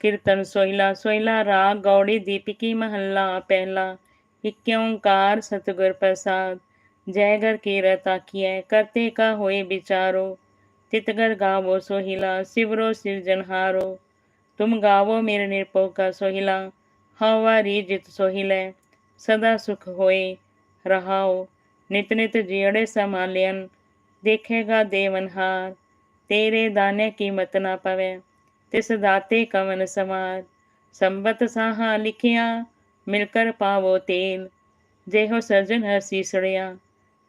कीर्तन सोहिला सोहिला राग गौड़ी दीपिकी महल्ला पहला इक्योकार सतगुर प्रसाद जय जयगर की रता किए करते का होए बिचारो तितगर गावो सोहिला शिवरो सिरजनहारो तुम गावो मेरे निरपो का सोहिला हवारी जित सोहिल सदा सुख होए रहाओ नित नित जियड़े समालियन देखेगा देवनहार तेरे दाने की मत ना पवे ਤਿਸ ਦਾਤੇ ਕਵਨ ਸਮਾਰ ਸੰਬਤ ਸਾਹਾ ਲਿਖਿਆ ਮਿਲ ਕਰ ਪਾਵੋ ਤੇਲ ਜਿਹੋ ਸਰਜਨ ਹਰ ਸੀਸੜਿਆ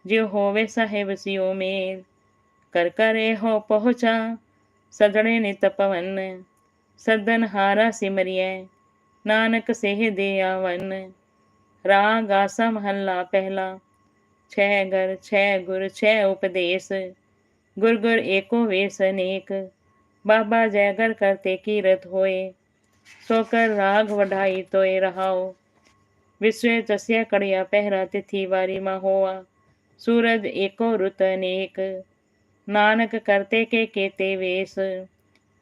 ਜਿਉ ਹੋਵੇ ਸਾਹਿਬ ਸਿਓ ਮੇਲ ਕਰ ਕਰ ਇਹੋ ਪਹੁੰਚਾ ਸਜਣੇ ਨਿਤ ਪਵਨ ਸਦਨ ਹਾਰਾ ਸਿਮਰਿਐ ਨਾਨਕ ਸੇਹ ਦੇ ਆਵਨ ਰਾਗ ਆਸਾ ਮਹੱਲਾ ਪਹਿਲਾ ਛੈ ਗਰ ਛੈ ਗੁਰ ਛੈ ਉਪਦੇਸ਼ ਗੁਰ ਗੁਰ ਏਕੋ ਵੇਸ बाबा जयगर करते कीरत होए। सोकर राग वढाई तोए रहाओ। विश्व चस्या कड़िया पहरा तिथि वारी माँ सूरज एको रुत अनेक नानक करते के केते वेश।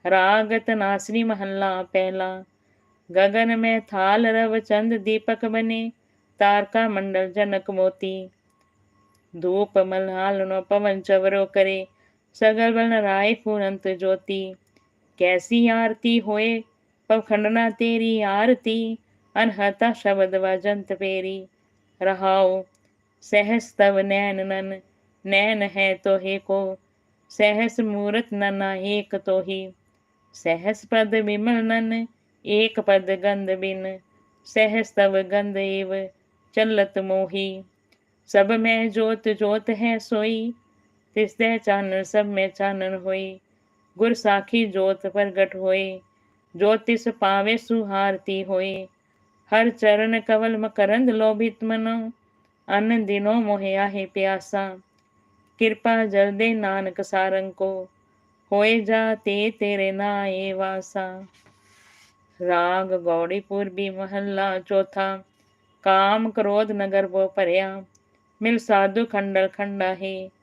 रागत नासनी महल्ला पहला। गगन में थाल रव चंद दीपक बने। तारका मंडल जनक मोती। धूप मल्हाल नो पवन चवरो करे। सगल बल राय फूरंत ज्योति। कैसी आरती होए पवखंडना तेरी आरती, अनहता शब्द वजंत पेरी। रहाओ, सहस तव नैन नन, नैन है तो हे को। सहस मूरत नना एक तो ही सहस पद विमल नन, एक पद गंध बिन। सहस तव गंध एव चलत मोही। सब में जोत जोत है सोई तिसदे चानन सब में चानन होई? गुर साखी जोत प्रगट होई। ज्योतिष पावे सुहारती होई। हर चरण कवल मकरंद लोभित मनो। अन्न दिनो मोहे आहे प्यासा। कृपा जल दे नानक सारंग को। होए जा ते तेरे नाए वासा। राग गौड़ी पूर्वी महल्ला चौथा। काम क्रोध नगर वो परया। मिल साधु खंडल खंडा है।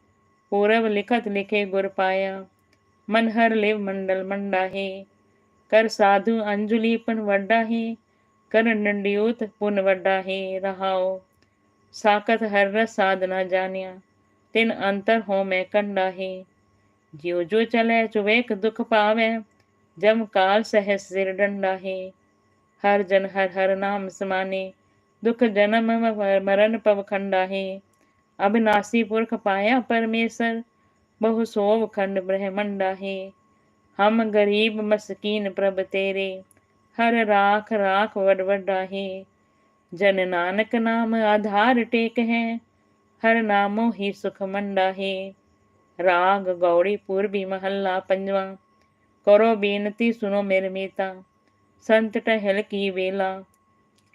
पूरब लिखत लिखे गुर पाया। मन हर लिव मंडल मंडा है। कर साधु अंजुलि पुन वड्डा है। कर नंडियोत पुन वड्डा है। रहाओ। साकत हर रस साधना जानिया। तिन अंतर हो मैं कंडा है। ज्यो जो चले चुवेक दुख पावे। जम काल सहस सिर डंडा है। हर जन हर हर नाम समाने। दुख जन्म मरण पव खंडा है। अविनाशी पुरख पाया परमेश्वर, बहु सोव खंड ब्रह्मंडा है। हम गरीब मस्कीन प्रभ तेरे, हर राख राख वडवडा है। जन नानक नाम आधार टेक है, हर नामो ही सुख मंडा है। राग गौड़ी पूर्वी महल्ला पंजवा, करो बेनती सुनो मेरे मेता, संत टहल की वेला,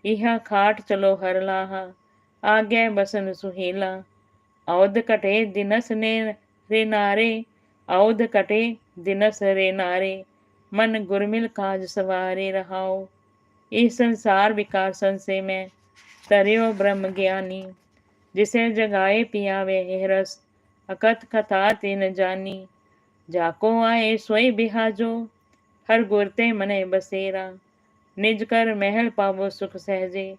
इहा खाट चलो हर लाहा। आज्ञा बसन सुहेला। औध कटे दिनस ने रे नारे, औध कटे दिनस रे नारे। मन गुरमिल काज सवारे रहाओ। इस संसार विकार संसे में तरियो ब्रह्म ज्ञानी। जिसे जगाए पिया वे रस, अकथ कथा तिन जानी। जाको आए सोई बिहाजो, हर गुरते मने बसेरा। निज कर महल पावो सुख सहजे।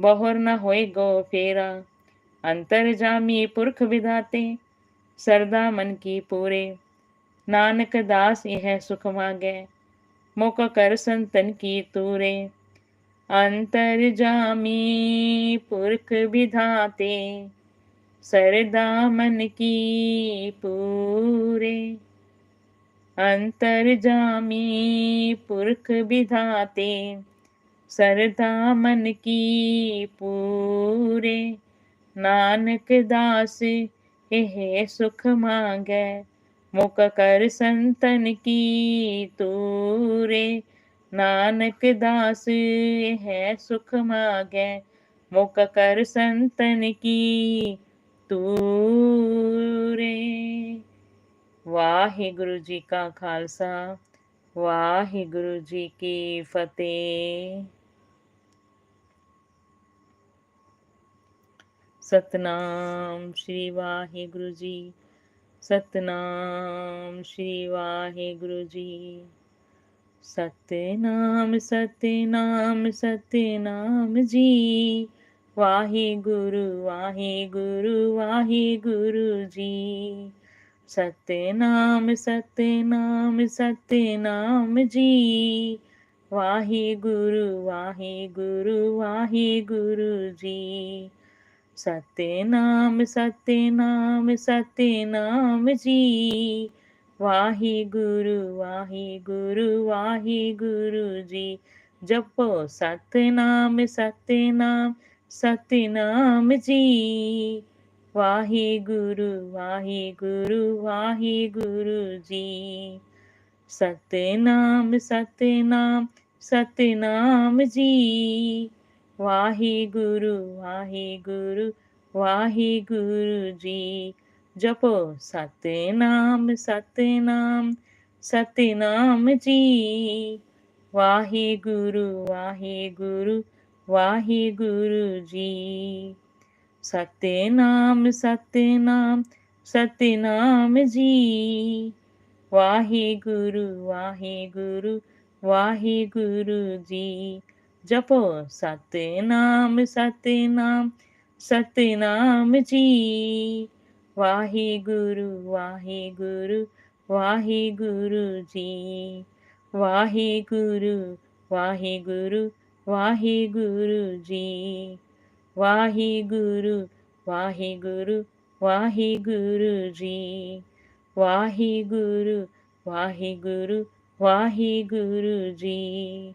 बहुर न होए गो फेरा। अंतर जामी पुरख विधाते, सरदा मन की पूरे। नानक दास यह सुख मांगे, मुक कर संतन की तूरे। अंतर जामी पुरख विधाते, सरदा मन की पूरे। अंतर जामी पुरख विधाते। सरदा मन की पूरे। नानक दास, यह सुख मांगे। मुख कर संतन की तूरे। नानक दास है सुख मांगे। मुख कर संतन की तूरे। वाहे गुरु जी का खालसा वाहे गुरु जी की फतेह। ਸਤਨਾਮ ਸ੍ਰੀ ਵਾਹਿਗੁਰੂ ਜੀ। ਸਤਨਾਮ ਸ੍ਰੀ ਵਾਹਿਗੁਰੂ ਜੀ। ਸਤਨਾਮ ਸਤਨਾਮ ਸਤਨਾਮ ਜੀ। ਵਾਹਿਗੁਰੂ ਵਾਹਿਗੁਰੂ ਵਾਹਿਗੁਰੂ ਜੀ। ਸਤਨਾਮ ਸਤਨਾਮ ਸਤਨਾਮ ਜੀ। ਵਾਹਿਗੁਰੂ ਵਾਹਿਗੁਰੂ ਵਾਹਿਗੁਰੂ ਜੀ। सत्य नाम सत्य नाम सत्य नाम जी। वाहि गुरु वाहि गुरु वाहि गुरु जी। जपो सत्य नाम सत्य नाम सत्य नाम जी। वाहि गुरु वाहि गुरु वाहि गुरु जी। सत्य नाम सत्य नाम सत्य नाम जी। ਵਾਹਿਗੁਰੂ ਵਾਹਿਗੁਰੂ ਵਾਹਿਗੁਰੂ ਜੀ। ਜਪੋ ਸਤਨਾਮ ਸਤਨਾਮ ਸਤਨਾਮ ਜੀ। ਵਾਹਿਗੁਰੂ ਵਾਹਿਗੁਰੂ ਵਾਹਿਗੁਰੂ ਜੀ। ਸਤਨਾਮ ਸਤਨਾਮ ਸਤਨਾਮ ਜੀ। ਵਾਹਿਗੁਰੂ ਵਾਹਿਗੁਰੂ ਵਾਹਿਗੁਰੂ ਜੀ। ਜਪੋ ਸਤਨਾਮ ਸਤਨਾਮ ਸਤਨਾਮ ਜੀ ਵਾਹਿਗੁਰੂ ਵਾਹਿਗੁਰੂ ਵਾਹਿਗੁਰੂ ਜੀ ਵਾਹਿਗੁਰੂ ਵਾਹਿਗੁਰੂ ਵਾਹਿਗੁਰੂ ਜੀ ਵਾਹਿਗੁਰੂ ਵਾਹਿਗੁਰੂ ਵਾਹਿਗੁਰੂ ਜੀ ਵਾਹਿਗੁਰੂ ਵਾਹਿਗੁਰੂ ਵਾਹਿਗੁਰੂ ਜੀ